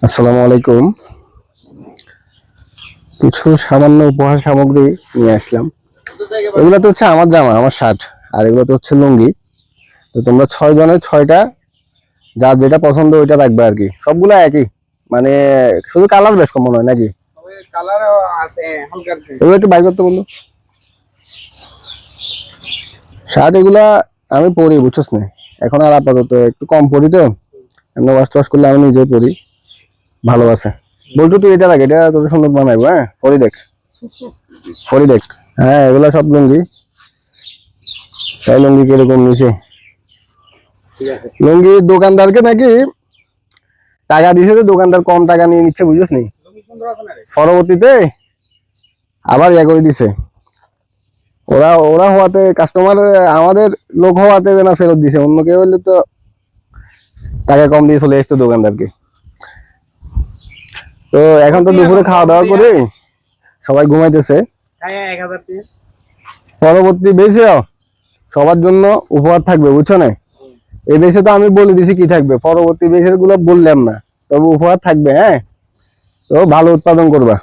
আসসালামু আলাইকুম। কিছু সামান্য উপহার সামগ্রী নিয়ে আসলাম। এগুলো তো হচ্ছে আমার জামা, আমার শার্ট আর এগুলো তো হচ্ছে লুঙ্গি। তো তোমরা ছয় জনের ছয়টা, যার যেটা পছন্দ ওইটা রাখবে আর কি। সবগুলো একই মানে শুধু কালার বেশ কম মনে হয় নাকি? একটু বাইর করতে বলল শার্ট এগুলা আমি পরি, বুঝছস না? এখন আর আপাতত একটু কম পরি তো। এমনি ওয়াশ টোয়াশ করলে আমি নিজেই পরি। ভালোবাসে বলতো তুই এটা রাখ এটা তোর সুন্দর বানাইবো হ্যাঁ? পরি দেখ। পরি দেখ। হ্যাঁ এগুলা সব লুঙ্গি। সাই লুঙ্গি কীরকম ঠিক লুঙ্গি দোকানদারকে নাকি টাকা দিছে তো দোকানদার কম টাকা নিয়ে নিচ্ছে বুঝিস নি? আছে পরবর্তীতে আবার ইয়া করে দিছে। ওরা ওরা হওয়াতে কাস্টমার আমাদের লোক হওয়াতে না ফেরত দিছে। অন্য কেউ হলে তো টাকা কম দিয়ে চলে এসতো দোকানদারকে। তো এখন তো দুপুরে খাওয়া দাওয়া করে সবাই ঘুমাইতেছে। হ্যাঁ দিয়ে পরবর্তী বেশে সবার জন্য উপহার থাকবে বুঝছ না? এই বেশে তো আমি বলে দিছি কি থাকবে পরবর্তী বেশেরগুলো বললাম না তবে উপহার থাকবে হ্যাঁ? তো ভালো উৎপাদন করবা।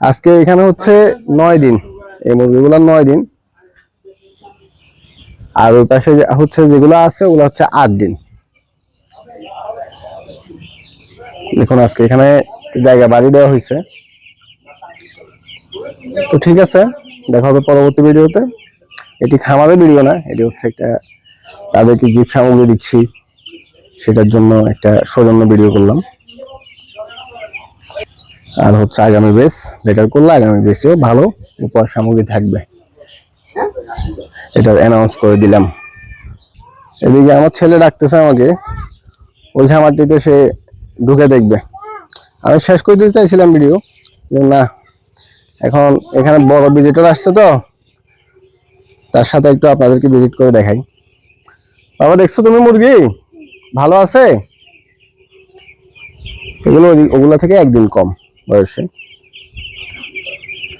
আজকে এখানে হচ্ছে নয় দিন এই মুরগিগুলো নয় দিন। আর ওই পাশে যে- হচ্ছে যেগুলো আছে ওগুলো হচ্ছে আট দিন। দেখুন আজকে এখানে জায়গা বাড়ি দেওয়া হয়েছে। তো ঠিক আছে, দেখা হবে পরবর্তী ভিডিওতে। এটি খামারের ভিডিও না, এটি হচ্ছে একটা তাদেরকে গিফট সামগ্রী দিচ্ছি। সেটার জন্য একটা সৌজন্য ভিডিও করলাম। আর হচ্ছে আগামী বেস বেটার করলে আগামী বেশেও ভালো উপহার সামগ্রী থাকবে। এটা অ্যানাউন্স করে দিলাম। এদিকে আমার ছেলে ডাকতেছে আমাকে। ওই খামারটিতে সে ঢুকে দেখবে। আমি শেষ করে দিতে চাইছিলাম ভিডিও না। এখন এখানে বড় ভিজিটর আসছে তো, তার সাথে একটু আপনাদেরকে ভিজিট করে দেখাই। বাবা, দেখছ তুমি মুরগি? ভালো আছে? এগুলো ওগুলো থেকে একদিন কম বয়সে।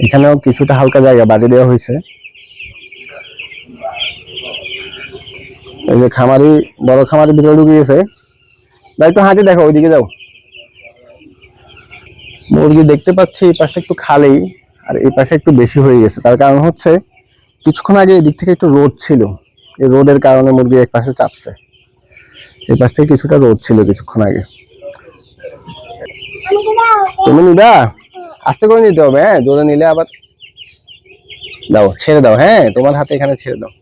এখানেও কিছুটা হালকা জায়গা বাজে দেওয়া হয়েছে। এই যে খামারি, বড় খামারি ভিতরে ঢুকে গেছে। না একটু হাঁটি দেখো, ওইদিকে যাও। মুরগি দেখতে পাচ্ছি, এই পাশে একটু খালি, আর এই পাশে একটু বেশি হয়ে গেছে। তার কারণ হচ্ছে, কিছুক্ষণ আগে এদিক থেকে একটু রোদ ছিল। এই রোদের কারণে মুরগি এক পাশে চাপছে। এই পাশ থেকে কিছুটা রোদ ছিল কিছুক্ষণ আগে। তুমি নিবা? আস্তে করে নিতে হবে হ্যাঁ জোরে নিলে আবার দাও, ছেড়ে দাও হ্যাঁ তোমার হাতে এখানে ছেড়ে দাও।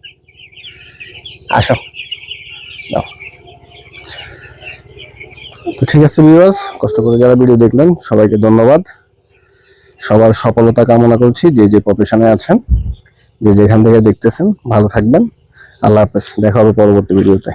আসো, দাও। ঠিক আছে ভিউয়ার্স কষ্ট করে যারা ভিডিও দেখলেন, সবাইকে ধন্যবাদ। সবার সফলতা কামনা করছি, যে যে প্রফেশনে আছেন, যে যেখান থেকে দেখতেছেন, ভালো থাকবেন। আল্লাহ হাফেজ, দেখা হবে পরবর্তী ভিডিওতে